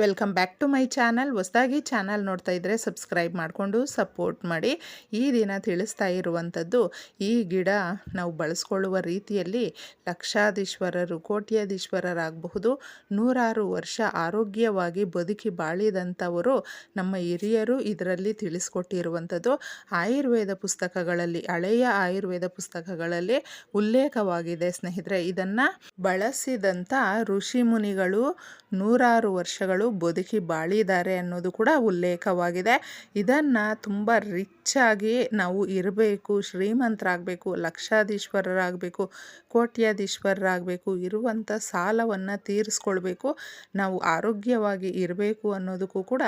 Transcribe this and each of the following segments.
Welcome back to my channel. ಹೊಸದಾಗಿ channel ನೋಡ್ತಾ ಇದ್ದರೆ ಸಬ್ಸ್ಕ್ರೈಬ್ ಮಾಡಿಕೊಂಡು ಸಪೋರ್ಟ್ ಮಾಡಿ. ಈ ದಿನ ತಿಳಿಸ್ತಾ ಇರುವಂಥದ್ದು, ಈ ಗಿಡ ನಾವು ಬಳಸ್ಕೊಳ್ಳುವ ರೀತಿಯಲ್ಲಿ ಲಕ್ಷಾಧೀಶ್ವರರು, ಕೋಟ್ಯಾಧೀಶ್ವರರಾಗಬಹುದು. ನೂರಾರು ವರ್ಷ ಆರೋಗ್ಯವಾಗಿ ಬದುಕಿ ಬಾಳಿದಂಥವರು ನಮ್ಮ ಹಿರಿಯರು ಇದರಲ್ಲಿ ತಿಳಿಸ್ಕೊಟ್ಟಿರುವಂಥದ್ದು. ಆಯುರ್ವೇದ ಪುಸ್ತಕಗಳಲ್ಲಿ, ಹಳೆಯ ಆಯುರ್ವೇದ ಪುಸ್ತಕಗಳಲ್ಲಿ ಉಲ್ಲೇಖವಾಗಿದೆ ಸ್ನೇಹಿತರೆ. ಇದನ್ನು ಬಳಸಿದಂಥ ಋಷಿ ಮುನಿಗಳು ನೂರಾರು ವರ್ಷಗಳು ಬದುಕಿ ಬಾಳಿದ್ದಾರೆ ಅನ್ನೋದು ಕೂಡ ಉಲ್ಲೇಖವಾಗಿದೆ. ಇದನ್ನು ತುಂಬ ರಿಚ್ ಆಗಿ ನಾವು ಇರಬೇಕು, ಶ್ರೀಮಂತರಾಗಬೇಕು, ಲಕ್ಷಾಧೀಶ್ವರರಾಗಬೇಕು, ಕೋಟ್ಯಾಧೀಶ್ವರರಾಗಬೇಕು ಇರುವಂಥ ಸಾಲವನ್ನು ತೀರಿಸ್ಕೊಳ್ಬೇಕು, ನಾವು ಆರೋಗ್ಯವಾಗಿ ಇರಬೇಕು ಅನ್ನೋದಕ್ಕೂ ಕೂಡ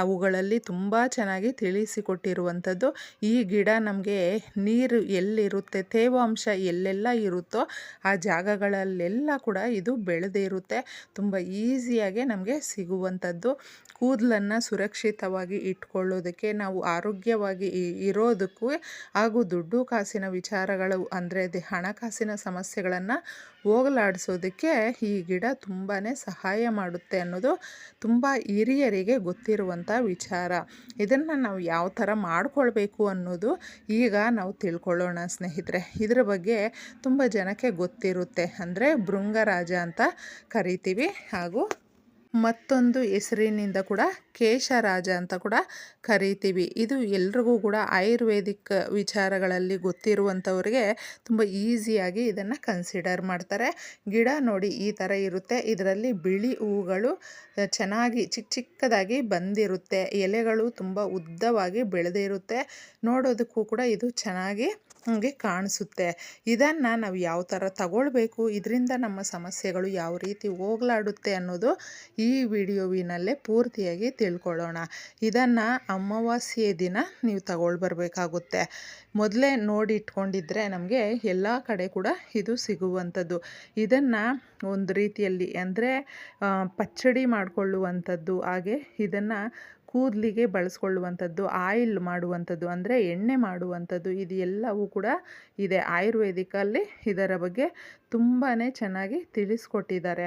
ಅವುಗಳಲ್ಲಿ ತುಂಬ ಚೆನ್ನಾಗಿ ತಿಳಿಸಿಕೊಟ್ಟಿರುವಂಥದ್ದು. ಈ ಗಿಡ ನಮಗೆ ನೀರು ಎಲ್ಲಿರುತ್ತೆ, ತೇವಾಂಶ ಎಲ್ಲೆಲ್ಲ ಇರುತ್ತೋ ಆ ಜಾಗಗಳಲ್ಲೆಲ್ಲ ಕೂಡ ಇದು ಬೆಳೆದಿರುತ್ತೆ. ತುಂಬ ಈಸಿಯಾಗಿ ನಮಗೆ ಸಿಗುವಂಥದ್ದು ಕೂದಲನ್ನು ಸುರಕ್ಷಿತವಾಗಿ ಇಟ್ಕೊಳ್ಳೋದಕ್ಕೆ ನಾವು ಆರೋಗ್ಯವಾಗಿ ಇರೋದಕ್ಕೂ ಹಾಗೂ ದುಡ್ಡು ಕಾಸಿನ ವಿಚಾರಗಳು ಅಂದರೆ ಅದು ಹಣಕಾಸಿನ ಸಮಸ್ಯೆಗಳನ್ನು ಹೋಗಲಾಡಿಸೋದಕ್ಕೆ ಈ ಗಿಡ ತುಂಬಾ ಸಹಾಯ ಮಾಡುತ್ತೆ ಅನ್ನೋದು ತುಂಬ ಹಿರಿಯರಿಗೆ ಗೊತ್ತಿರುವಂಥ ವಿಚಾರ. ಇದನ್ನು ನಾವು ಯಾವ ಥರ ಮಾಡಿಕೊಳ್ಬೇಕು ಅನ್ನೋದು ಈಗ ನಾವು ತಿಳ್ಕೊಳ್ಳೋಣ ಸ್ನೇಹಿತರೆ. ಇದರ ಬಗ್ಗೆ ತುಂಬ ಜನಕ್ಕೆ ಗೊತ್ತಿರುತ್ತೆ. ಅಂದರೆ ಭೃಂಗರಾಜ ಅಂತ ಕರಿತೀವಿ ಹಾಗೂ ಮತ್ತೊಂದು ಹೆಸರಿನಿಂದ ಕೂಡ ಕೇಶರಾಜ ಅಂತ ಕೂಡ ಕರಿತೀವಿ. ಇದು ಎಲ್ರಿಗೂ ಕೂಡ ಆಯುರ್ವೇದಿಕ್ ವಿಚಾರಗಳಲ್ಲಿ ಗೊತ್ತಿರುವಂಥವ್ರಿಗೆ ತುಂಬ ಈಸಿಯಾಗಿ ಇದನ್ನು ಕನ್ಸಿಡರ್ ಮಾಡ್ತಾರೆ. ಗಿಡ ನೋಡಿ ಈ ಥರ ಇರುತ್ತೆ. ಇದರಲ್ಲಿ ಬಿಳಿ ಹೂಗಳು ಚೆನ್ನಾಗಿ ಚಿಕ್ಕ ಚಿಕ್ಕದಾಗಿ ಬಂದಿರುತ್ತೆ. ಎಲೆಗಳು ತುಂಬ ಉದ್ದವಾಗಿ ಬೆಳೆದಿರುತ್ತೆ. ನೋಡೋದಕ್ಕೂ ಕೂಡ ಇದು ಚೆನ್ನಾಗಿ ನಮಗೆ ಕಾಣಿಸುತ್ತೆ. ಇದನ್ನು ನಾವು ಯಾವ ಥರ ತಗೊಳ್ಬೇಕು, ಇದರಿಂದ ನಮ್ಮ ಸಮಸ್ಯೆಗಳು ಯಾವ ರೀತಿ ಹೋಗ್ಲಾಡುತ್ತೆ ಅನ್ನೋದು ಈ ವಿಡಿಯೋವಿನಲ್ಲೇ ಪೂರ್ತಿಯಾಗಿ ತಿಳ್ಕೊಳ್ಳೋಣ. ಇದನ್ನು ಅಮಾವಾಸ್ಯೆ ದಿನ ನೀವು ತಗೊಳ್ಬರ್ಬೇಕಾಗುತ್ತೆ. ಬರಬೇಕಾಗುತ್ತೆ ಮೊದಲೇ ನೋಡಿ ಇಟ್ಕೊಂಡಿದ್ರೆ ನಮಗೆ ಎಲ್ಲ ಕಡೆ ಕೂಡ ಇದು ಸಿಗುವಂಥದ್ದು ಇದನ್ನು ಒಂದು ರೀತಿಯಲ್ಲಿ ಅಂದರೆ ಪಚ್ಚಡಿ ಮಾಡಿಕೊಳ್ಳುವಂಥದ್ದು, ಹಾಗೆ ಇದನ್ನು ಕೂದಲಿಗೆ ಬಳಸ್ಕೊಳ್ಳುವಂಥದ್ದು, ಆಯಿಲ್ ಮಾಡುವಂಥದ್ದು, ಅಂದರೆ ಎಣ್ಣೆ ಮಾಡುವಂಥದ್ದು, ಇದು ಎಲ್ಲವೂ ಕೂಡ ಇದೆ. ಆಯುರ್ವೇದಿಕಲ್ಲಿ ಇದರ ಬಗ್ಗೆ ತುಂಬಾ ಚೆನ್ನಾಗಿ ತಿಳಿಸ್ಕೊಟ್ಟಿದ್ದಾರೆ.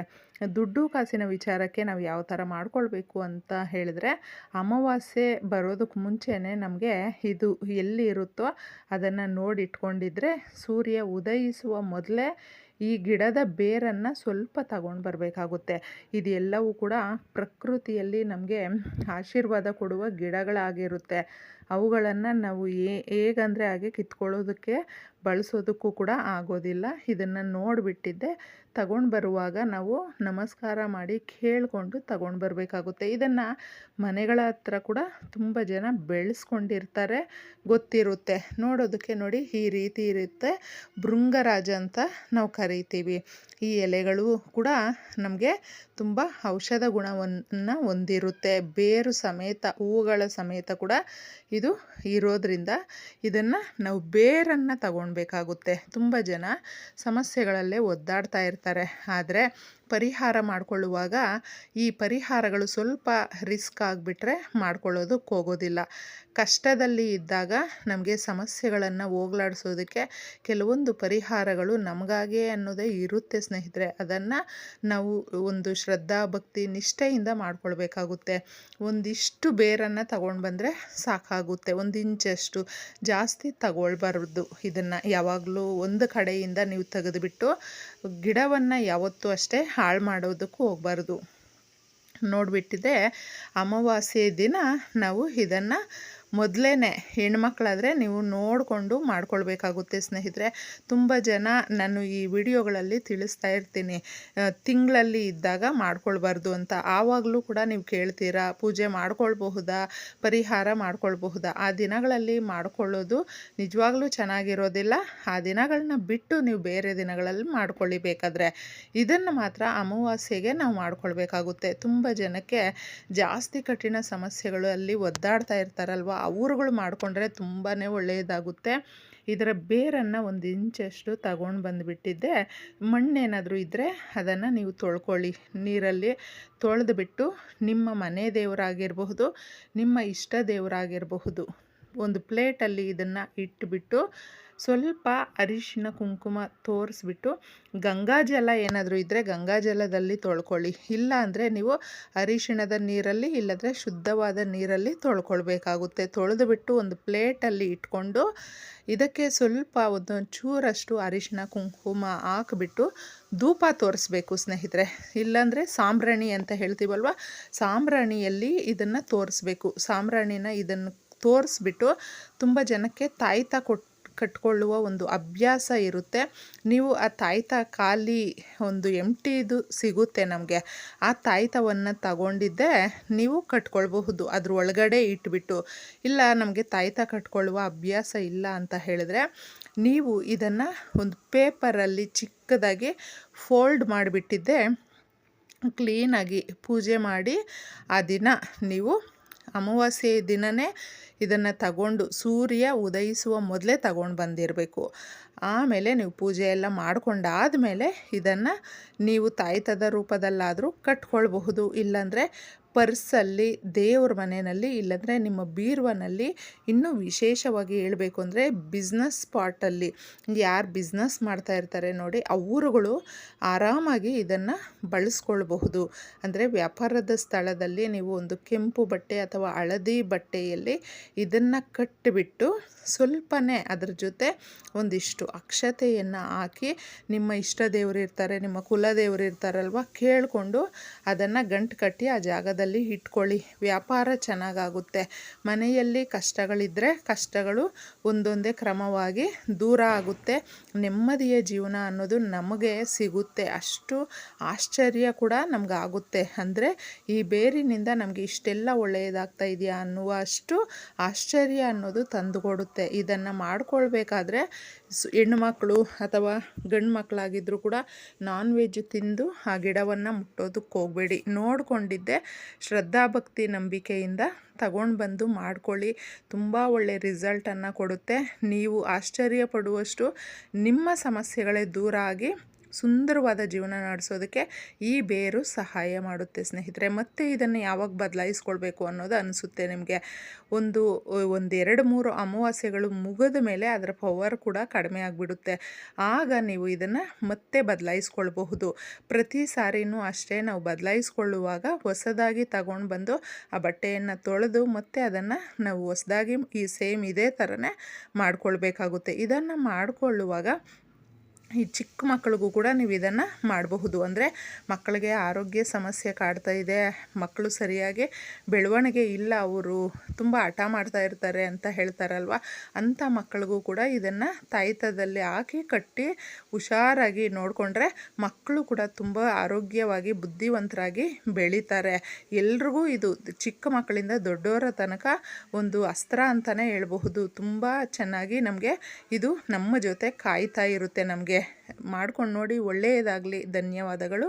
ದುಡ್ಡು ಕಾಸಿನ ವಿಚಾರಕ್ಕೆ ನಾವು ಯಾವ ಥರ ಮಾಡ್ಕೊಳ್ಬೇಕು ಅಂತ ಹೇಳಿದ್ರೆ, ಅಮಾವಾಸ್ಯೆ ಬರೋದಕ್ಕೆ ಮುಂಚೆನೇ ನಮಗೆ ಇದು ಎಲ್ಲಿ ಇರುತ್ತೋ ಅದನ್ನು ನೋಡಿಟ್ಕೊಂಡಿದ್ರೆ, ಸೂರ್ಯ ಉದಯಿಸುವ ಮೊದಲೇ ಈ ಗಿಡದ ಬೇರನ್ನು ಸ್ವಲ್ಪ ತಗೊಂಡು ಬರಬೇಕಾಗುತ್ತೆ. ಇದೆಲ್ಲವೂ ಕೂಡ ಪ್ರಕೃತಿಯಲ್ಲಿ ನಮಗೆ ಆಶೀರ್ವಾದ ಕೊಡುವ ಗಿಡಗಳಾಗಿರುತ್ತೆ. ಅವುಗಳನ್ನು ನಾವು ಏ ಹೇಗಂದರೆ ಹಾಗೆ ಕಿತ್ಕೊಳ್ಳೋದಕ್ಕೆ ಬಳಸೋದಕ್ಕೂ ಕೂಡ ಆಗೋದಿಲ್ಲ. ಇದನ್ನು ನೋಡಿಬಿಟ್ಟಿದ್ದೆ. ತಗೊಂಡು ಬರುವಾಗ ನಾವು ನಮಸ್ಕಾರ ಮಾಡಿ ಕೇಳಿಕೊಂಡು ತಗೊಂಡು ಬರಬೇಕಾಗುತ್ತೆ. ಇದನ್ನು ಮನೆಗಳ ಹತ್ರ ಕೂಡ ತುಂಬ ಜನ ಬೆಳೆಸ್ಕೊಂಡಿರ್ತಾರೆ, ಗೊತ್ತಿರುತ್ತೆ. ನೋಡೋದಕ್ಕೆ ನೋಡಿ ಈ ರೀತಿ ಇರುತ್ತೆ. ಭೃಂಗರಾಜ ಅಂತ ನಾವು ಕರಿತೀವಿ. ಈ ಎಲೆಗಳು ಕೂಡ ನಮಗೆ ತುಂಬ ಔಷಧ ಗುಣವನ್ನು ಹೊಂದಿರುತ್ತೆ. ಬೇರು ಸಮೇತ, ಹೂವುಗಳ ಸಮೇತ ಕೂಡ ಇದು ಇರೋದ್ರಿಂದ ಇದನ್ನು ನಾವು ಬೇರನ್ನು ತಗೊಳ್ಬೇಕಾಗುತ್ತೆ ತುಂಬ ಜನ ಸಮಸ್ಯೆಗಳಲ್ಲೇ ಒದ್ದಾಡ್ತಾ ಇರ್ತಾರೆ. ಆದರೆ ಪರಿಹಾರ ಮಾಡಿಕೊಳ್ಳುವಾಗ ಈ ಪರಿಹಾರಗಳು ಸ್ವಲ್ಪ ರಿಸ್ಕ್ ಆಗಿಬಿಟ್ರೆ ಮಾಡ್ಕೊಳ್ಳೋದಕ್ಕೆ ಹೋಗೋದಿಲ್ಲ. ಕಷ್ಟದಲ್ಲಿ ಇದ್ದಾಗ ನಮಗೆ ಸಮಸ್ಯೆಗಳನ್ನು ಹೋಗ್ಲಾಡಿಸೋದಕ್ಕೆ ಕೆಲವೊಂದು ಪರಿಹಾರಗಳು ನಮಗಾಗೇ ಅನ್ನೋದೇ ಇರುತ್ತೆ ಸ್ನೇಹಿತರೆ. ಅದನ್ನು ನಾವು ಒಂದು ಶ್ರದ್ಧಾ, ಭಕ್ತಿ, ನಿಷ್ಠೆಯಿಂದ ಮಾಡ್ಕೊಳ್ಬೇಕಾಗುತ್ತೆ. ಒಂದಿಷ್ಟು ಬೇರನ್ನು ತಗೊಂಡು ಬಂದರೆ ಸಾಕಾಗುತ್ತೆ. ಒಂದು ಇಂಚಷ್ಟು ಜಾಸ್ತಿ ತಗೊಳ್ಬಾರ್ದು ಇದನ್ನು. ಯಾವಾಗಲೂ ಒಂದು ಕಡೆಯಿಂದ ನೀವು ತೆಗೆದುಬಿಟ್ಟು ಗಿಡವನ್ನು ಯಾವತ್ತೂ ಅಷ್ಟೇ ಹಾಳು ಮಾಡೋದಕ್ಕೂ ಹೋಗಬಾರ್ದು. ನೋಡಿಬಿಟ್ಟಿದೆ ಅಮಾವಾಸ್ಯೆ ದಿನ ನಾವು ಇದನ್ನು ಮೊದಲೇ ಹೆಣ್ಮಕ್ಳಾದರೆ ನೀವು ನೋಡಿಕೊಂಡು ಮಾಡ್ಕೊಳ್ಬೇಕಾಗುತ್ತೆ ಸ್ನೇಹಿತರೆ. ತುಂಬ ಜನ ನಾನು ಈ ವಿಡಿಯೋಗಳಲ್ಲಿ ತಿಳಿಸ್ತಾ ಇರ್ತೀನಿ. ತಿಂಗಳಲ್ಲಿ ಇದ್ದಾಗ ಮಾಡ್ಕೊಳ್ಬಾರ್ದು ಅಂತ. ಆವಾಗಲೂ ಕೂಡ ನೀವು ಕೇಳ್ತೀರಾ, ಪೂಜೆ ಮಾಡ್ಕೊಳ್ಬಹುದಾ, ಪರಿಹಾರ ಮಾಡ್ಕೊಳ್ಬಹುದಾ? ಆ ದಿನಗಳಲ್ಲಿ ಮಾಡ್ಕೊಳ್ಳೋದು ನಿಜವಾಗ್ಲೂ ಚೆನ್ನಾಗಿರೋದಿಲ್ಲ. ಆ ದಿನಗಳನ್ನ ಬಿಟ್ಟು ನೀವು ಬೇರೆ ದಿನಗಳಲ್ಲಿ ಮಾಡ್ಕೊಳ್ಳಿ ಬೇಕಾದರೆ ಇದನ್ನು ಮಾತ್ರ ಅಮಾವಾಸ್ಯೆಗೆ ನಾವು ಮಾಡ್ಕೊಳ್ಬೇಕಾಗುತ್ತೆ. ತುಂಬ ಜನಕ್ಕೆ ಜಾಸ್ತಿ ಕಠಿಣ ಸಮಸ್ಯೆಗಳು ಅಲ್ಲಿ ಒದ್ದಾಡ್ತಾ ಇರ್ತಾರಲ್ವ? ಅವರುಗಳು ಮಾಡಿಕೊಂಡ್ರೆ ತುಂಬಾ ಒಳ್ಳೆಯದಾಗುತ್ತೆ. ಇದರ ಬೇರನ್ನು ಒಂದು ಇಂಚಷ್ಟು ತಗೊಂಡು ಬಂದುಬಿಟ್ಟಿದ್ದೆ. ಮಣ್ಣೇನಾದರೂ ಇದ್ದರೆ ಅದನ್ನು ನೀವು ತೊಳ್ಕೊಳ್ಳಿ. ನೀರಲ್ಲಿ ತೊಳೆದುಬಿಟ್ಟು ನಿಮ್ಮ ಮನೆ ದೇವರಾಗಿರಬಹುದು, ನಿಮ್ಮ ಇಷ್ಟ ದೇವರಾಗಿರಬಹುದು. ಒಂದು ಪ್ಲೇಟಲ್ಲಿ ಇದನ್ನು ಇಟ್ಟುಬಿಟ್ಟು ಸ್ವಲ್ಪ ಅರಿಶಿನ ಕುಂಕುಮ ತೋರಿಸ್ಬಿಟ್ಟು ಗಂಗಾಜಲ ಏನಾದರೂ ಇದ್ದರೆ ಗಂಗಾಜಲದಲ್ಲಿ ತೊಳ್ಕೊಳ್ಳಿ. ಇಲ್ಲ ಅಂದರೆ ನೀವು ಅರಿಶಿಣದ ನೀರಲ್ಲಿ ಇಲ್ಲದ್ರೆ ಶುದ್ಧವಾದ ನೀರಲ್ಲಿ ತೊಳ್ಕೊಳ್ಬೇಕಾಗುತ್ತೆ. ತೊಳೆದುಬಿಟ್ಟು ಒಂದು ಪ್ಲೇಟಲ್ಲಿ ಇಟ್ಕೊಂಡು ಇದಕ್ಕೆ ಸ್ವಲ್ಪ ಒಂದು ಚೂರಷ್ಟು ಅರಿಶಿನ ಕುಂಕುಮ ಹಾಕಿಬಿಟ್ಟು ಧೂಪ ತೋರಿಸ್ಬೇಕು ಸ್ನೇಹಿತರೆ. ಇಲ್ಲಾಂದರೆ ಸಾಂಬ್ರಾಣಿ ಅಂತ ಹೇಳ್ತೀವಲ್ವ? ಸಾಂಬ್ರಾಣಿಯಲ್ಲಿ ಇದನ್ನು ತೋರಿಸ್ಬೇಕು. ಸಾಂಬ್ರಾಣಿನ ಇದನ್ನು ತೋರಿಸ್ಬಿಟ್ಟು ತುಂಬ ಜನಕ್ಕೆ ತಾಯ್ತ ಕೊಟ್ಟು ಕಟ್ಕೊಳ್ಳುವ ಒಂದು ಅಭ್ಯಾಸ ಇರುತ್ತೆ. ನೀವು ಆ ತಾಯ್ತ ಖಾಲಿ ಒಂದು ಎಂಟಿದು ಸಿಗುತ್ತೆ ನಮಗೆ. ಆ ತಾಯ್ತವನ್ನು ತಗೊಂಡಿದ್ದೆ ನೀವು ಕಟ್ಕೊಳ್ಬಹುದು. ಅದ್ರ ಒಳಗಡೆ ಇಟ್ಬಿಟ್ಟು. ಇಲ್ಲ, ನಮಗೆ ತಾಯ್ತ ಕಟ್ಕೊಳ್ಳುವ ಅಭ್ಯಾಸ ಇಲ್ಲ ಅಂತ ಹೇಳಿದ್ರೆ ನೀವು ಇದನ್ನು ಒಂದು ಪೇಪರಲ್ಲಿ ಚಿಕ್ಕದಾಗಿ ಫೋಲ್ಡ್ ಮಾಡಿಬಿಟ್ಟಿದ್ದೆ. ಕ್ಲೀನಾಗಿ ಪೂಜೆ ಮಾಡಿ ಆ ದಿನ ನೀವು ಅಮಾವಾಸ್ಯೆ ದಿನವೇ ಇದನ್ನು ತಗೊಂಡು ಸೂರ್ಯ ಉದಯಿಸುವ ಮೊದಲೇ ತಗೊಂಡು ಬಂದಿರಬೇಕು. ಆಮೇಲೆ ನೀವು ಪೂಜೆ ಎಲ್ಲ ಮಾಡ್ಕೊಂಡಾದಮೇಲೆ ಇದನ್ನು ನೀವು ತಾಯ್ತದ ರೂಪದಲ್ಲಾದರೂ ಕಟ್ಕೊಳ್ಬಹುದು. ಇಲ್ಲಾಂದರೆ ಪರ್ಸಲ್ಲಿ ದೇವ್ರ ಮನೆಯಲ್ಲಿ ಇಲ್ಲಂದರೆ ನಿಮ್ಮ ಬೀರುವನಲ್ಲಿ ಇನ್ನೂ ವಿಶೇಷವಾಗಿ ಹೇಳಬೇಕು ಅಂದರೆ ಬಿಸ್ನೆಸ್ ಸ್ಪಾಟಲ್ಲಿ ಯಾರು ಬಿಸ್ನೆಸ್ ಮಾಡ್ತಾ ಇರ್ತಾರೆ ನೋಡಿ ಅವರುಗಳು ಆರಾಮಾಗಿ ಇದನ್ನು ಬಳಸ್ಕೊಳ್ಬಹುದು. ಅಂದರೆ ವ್ಯಾಪಾರದ ಸ್ಥಳದಲ್ಲಿ ನೀವು ಒಂದು ಕೆಂಪು ಬಟ್ಟೆ ಅಥವಾ ಹಳದಿ ಬಟ್ಟೆಯಲ್ಲಿ ಇದನ್ನು ಕಟ್ಟಿಬಿಟ್ಟು ಸ್ವಲ್ಪನೇ ಅದ್ರ ಜೊತೆ ಒಂದಿಷ್ಟು ಅಕ್ಷತೆಯನ್ನು ಹಾಕಿ ನಿಮ್ಮ ಇಷ್ಟ ದೇವರು ಇರ್ತಾರೆ, ನಿಮ್ಮ ಕುಲದೇವರು ಇರ್ತಾರಲ್ವ ಕೇಳಿಕೊಂಡು ಅದನ್ನು ಗಂಟು ಕಟ್ಟಿ ಆ ಜಾಗದಲ್ಲಿ ಇಟ್ಕೊಳ್ಳಿ. ವ್ಯಾಪಾರ ಚೆನ್ನಾಗಾಗುತ್ತೆ. ಮನೆಯಲ್ಲಿ ಕಷ್ಟಗಳಿದ್ದರೆ ಕಷ್ಟಗಳು ಒಂದೊಂದೇ ಕ್ರಮವಾಗಿ ದೂರ ಆಗುತ್ತೆ. ನೆಮ್ಮದಿಯ ಜೀವನ ಅನ್ನೋದು ನಮಗೆ ಸಿಗುತ್ತೆ. ಅಷ್ಟು ಆಶ್ಚರ್ಯ ಕೂಡ ನಮಗಾಗುತ್ತೆ. ಅಂದರೆ ಈ ಬೇರಿನಿಂದ ನಮಗೆ ಇಷ್ಟೆಲ್ಲ ಒಳ್ಳೆಯದಾಗ್ತಾ ಇದೆಯಾ ಅನ್ನುವ ಅಷ್ಟು ಆಶ್ಚರ್ಯ ಅನ್ನೋದು ತಂದುಕೊಡುತ್ತೆ. ಇದನ್ನು ಮಾಡಿಕೊಳ್ಬೇಕಾದ್ರೆ ಹೆಣ್ಣು ಮಕ್ಕಳು ಅಥವಾ ಗಂಡು ಮಕ್ಕಳಾಗಿದ್ದರೂ ಕೂಡ ನಾನ್ ವೆಜ್ ತಿಂದು ಆ ಗಿಡವನ್ನು ಮುಟ್ಟೋದಕ್ಕೆ ಹೋಗಬೇಡಿ. ನೋಡಿಕೊಂಡಿದ್ದೆ ಶ್ರದ್ಧಾಭಕ್ತಿ ನಂಬಿಕೆಯಿಂದ ತಗೊಂಡು ಬಂದು ಮಾಡ್ಕೊಳ್ಳಿ. ತುಂಬ ಒಳ್ಳೆ ರಿಸಲ್ಟನ್ನು ಕೊಡುತ್ತೆ. ನೀವು ಆಶ್ಚರ್ಯ ಪಡುವಷ್ಟು ನಿಮ್ಮ ಸಮಸ್ಯೆಗಳೇ ದೂರ ಆಗಿ ಸುಂದರವಾದ ಜೀವನ ನಡೆಸೋದಕ್ಕೆ ಈ ಬೇರು ಸಹಾಯ ಮಾಡುತ್ತೆ ಸ್ನೇಹಿತರೆ. ಮತ್ತೆ ಇದನ್ನು ಯಾವಾಗ ಬದಲಾಯಿಸ್ಕೊಳ್ಬೇಕು ಅನ್ನೋದು ಅನಿಸುತ್ತೆ ನಿಮಗೆ. ಒಂದು, ಒಂದೆರಡು, ಮೂರು ಅಮಾವಾಸ್ಯೆಗಳು ಮುಗಿದ ಮೇಲೆ ಅದರ ಪವರ್ ಕೂಡ ಕಡಿಮೆ ಆಗಿಬಿಡುತ್ತೆ. ಆಗ ನೀವು ಇದನ್ನು ಮತ್ತೆ ಬದಲಾಯಿಸ್ಕೊಳ್ಬಹುದು. ಪ್ರತಿ ಸಾರಿನೂ ಅಷ್ಟೇ ನಾವು ಬದಲಾಯಿಸ್ಕೊಳ್ಳುವಾಗ ಹೊಸದಾಗಿ ತಗೊಂಡು ಬಂದು ಆ ಬಟ್ಟೆಯನ್ನು ತೊಳೆದು ಮತ್ತೆ ಅದನ್ನು ನಾವು ಹೊಸದಾಗಿ ಈ ಸೇಮ್ ಇದೇ ಥರನೇ ಮಾಡ್ಕೊಳ್ಬೇಕಾಗುತ್ತೆ. ಇದನ್ನು ಮಾಡಿಕೊಳ್ಳುವಾಗ ಈ ಚಿಕ್ಕ ಮಕ್ಕಳಿಗೂ ಕೂಡ ನೀವು ಇದನ್ನು ಮಾಡಬಹುದು. ಅಂದರೆ ಮಕ್ಕಳಿಗೆ ಆರೋಗ್ಯ ಸಮಸ್ಯೆ ಕಾಡ್ತಾ ಇದೆ, ಮಕ್ಕಳು ಸರಿಯಾಗಿ ಬೆಳವಣಿಗೆ ಇಲ್ಲ, ಅವರು ತುಂಬ ಹಠ ಮಾಡ್ತಾ ಇರ್ತಾರೆ ಅಂತ ಹೇಳ್ತಾರಲ್ವ? ಅಂಥ ಮಕ್ಕಳಿಗೂ ಕೂಡ ಇದನ್ನು ತಾಯಿತದಲ್ಲಿ ಹಾಕಿ ಕಟ್ಟಿ ಹುಷಾರಾಗಿ ನೋಡಿಕೊಂಡ್ರೆ ಮಕ್ಕಳು ಕೂಡ ತುಂಬ ಆರೋಗ್ಯವಾಗಿ ಬುದ್ಧಿವಂತರಾಗಿ ಬೆಳೀತಾರೆ. ಎಲ್ರಿಗೂ ಇದು ಚಿಕ್ಕ ಮಕ್ಕಳಿಂದ ದೊಡ್ಡವರ ತನಕ ಒಂದು ಅಸ್ತ್ರ ಅಂತಲೇ ಹೇಳ್ಬಹುದು. ತುಂಬ ಚೆನ್ನಾಗಿ ನಮಗೆ ಇದು ನಮ್ಮ ಜೊತೆ ಕಾಯ್ತಾ ಇರುತ್ತೆ ನಮಗೆ. ಮಾಡ್ಕೊಂಡು ನೋಡಿ ಒಳ್ಳೆಯದಾಗಲಿ. ಧನ್ಯವಾದಗಳು.